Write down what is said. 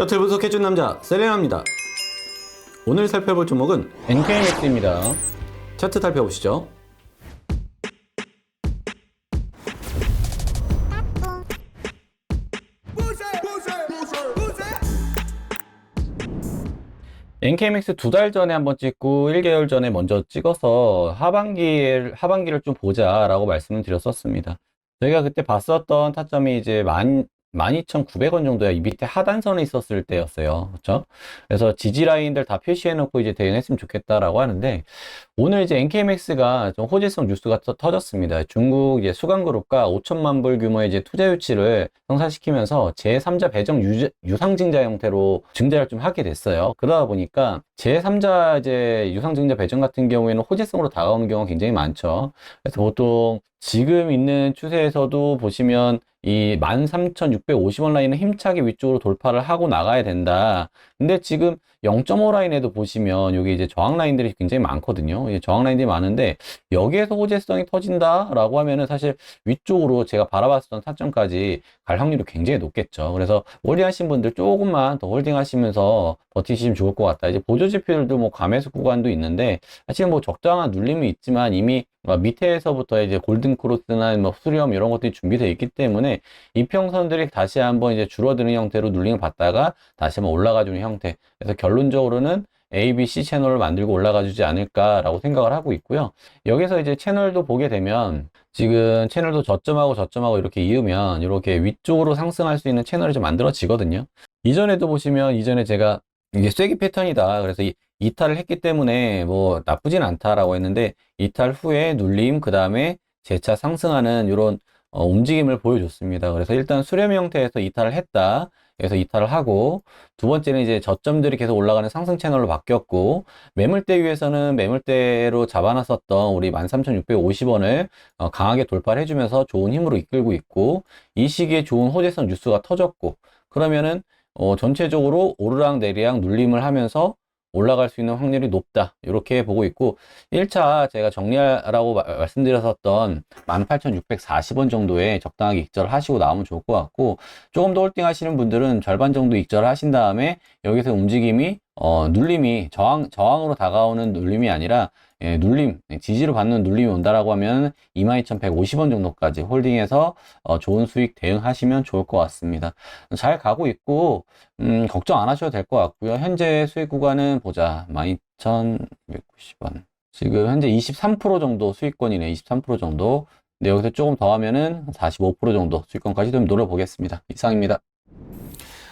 차트 분석해준 남자 셀레나입니다. 오늘 살펴볼 종목은 NK맥스입니다. 차트 살펴보시죠. NKMX 두 달 전에 한번 찍고 1개월 전에 먼저 찍어서 하반기를, 하반기를 좀 보자라고 말씀을 드렸었습니다. 저희가 그때 봤었던 타점이 이제 만, 12,900원 정도야. 이 밑에 하단선에 있었을 때였어요. 그렇죠? 그래서 지지 라인들 다 표시해 놓고 이제 대응했으면 좋겠다라고 하는데 오늘 이제 NKMX가 좀 호재성 뉴스가 터- 터졌습니다. 중국 이제 수강그룹과 5천만 불 규모의 이제 투자 유치를 성사시키면서 제3자 배정 유, 유상증자 형태로 증자를 좀 하게 됐어요. 그러다 보니까 제3자 이제 유상증자 배정 같은 경우에는 호재성으로 다가오는 경우가 굉장히 많죠. 그래서 보통 지금 있는 추세에서도 보시면 이 13,650원 라인은 힘차게 위쪽으로 돌파를 하고 나가야 된다. 근데 지금 0.5 라인에도 보시면 여기 이제 저항 라인들이 굉장히 많거든요. 이 저항 라인들이 많은데 여기에서 호재성이 터진다라고 하면은 사실 위쪽으로 제가 바라봤었던 타점까지 갈 확률이 굉장히 높겠죠. 그래서 홀딩 하신 분들 조금만 더 홀딩 하시면서 버티시면 좋을 것 같다. 이제 보조 지표들도 뭐 감매수 구간도 있는데 사실 뭐 적당한 눌림이 있지만 이미 뭐 밑에서부터 이제 골든 크로스나 뭐 수렴 이런 것들이 준비되어 있기 때문에 이평선들이 다시 한번 이제 줄어드는 형태로 눌림을 받다가 다시 한번 올라가 주는 형태. 그래서 결론적으로는 A, B, C 채널을 만들고 올라가 주지 않을까라고 생각을 하고 있고요. 여기서 이제 채널도 보게 되면 지금 채널도 저점하고 저점하고 이렇게 이으면 이렇게 위쪽으로 상승할 수 있는 채널이 좀 만들어지거든요. 이전에도 보시면 이전에 제가 이게 쐐기 패턴이다. 그래서 이, 이탈을 했기 때문에 뭐 나쁘진 않다라고 했는데 이탈 후에 눌림 그 다음에 재차 상승하는 이런 어, 움직임을 보여줬습니다. 그래서 일단 수렴 형태에서 이탈을 했다. 그래서 이탈을 하고 두 번째는 이제 저점들이 계속 올라가는 상승 채널로 바뀌었고 매물대 위에서는 매물대로 잡아놨었던 우리 13,650원을 어, 강하게 돌파를 해주면서 좋은 힘으로 이끌고 있고 이 시기에 좋은 호재성 뉴스가 터졌고 그러면은 어, 전체적으로 오르락 내리락 눌림을 하면서 올라갈 수 있는 확률이 높다. 이렇게 보고 있고 1차 제가 정리하라고 마- 말씀드렸었던 18,640원 정도에 적당하게 익절을 하시고 나오면 좋을 것 같고 조금 더 홀딩 하시는 분들은 절반 정도 익절을 하신 다음에 여기서 움직임이 어, 눌림이 저항 저항으로 다가오는 눌림이 아니라 예, 눌림 지지로 받는 눌림이 온다라고 하면 22,150원 정도까지 홀딩해서 어, 좋은 수익 대응하시면 좋을 것 같습니다. 잘 가고 있고 음, 걱정 안 하셔도 될 것 같고요. 현재 수익 구간은 보자 12,690원. 지금 현재 23% 정도 수익권이네. 23% 정도. 근데 여기서 조금 더 하면은 45% 정도 수익권까지 좀 노려보겠습니다. 이상입니다.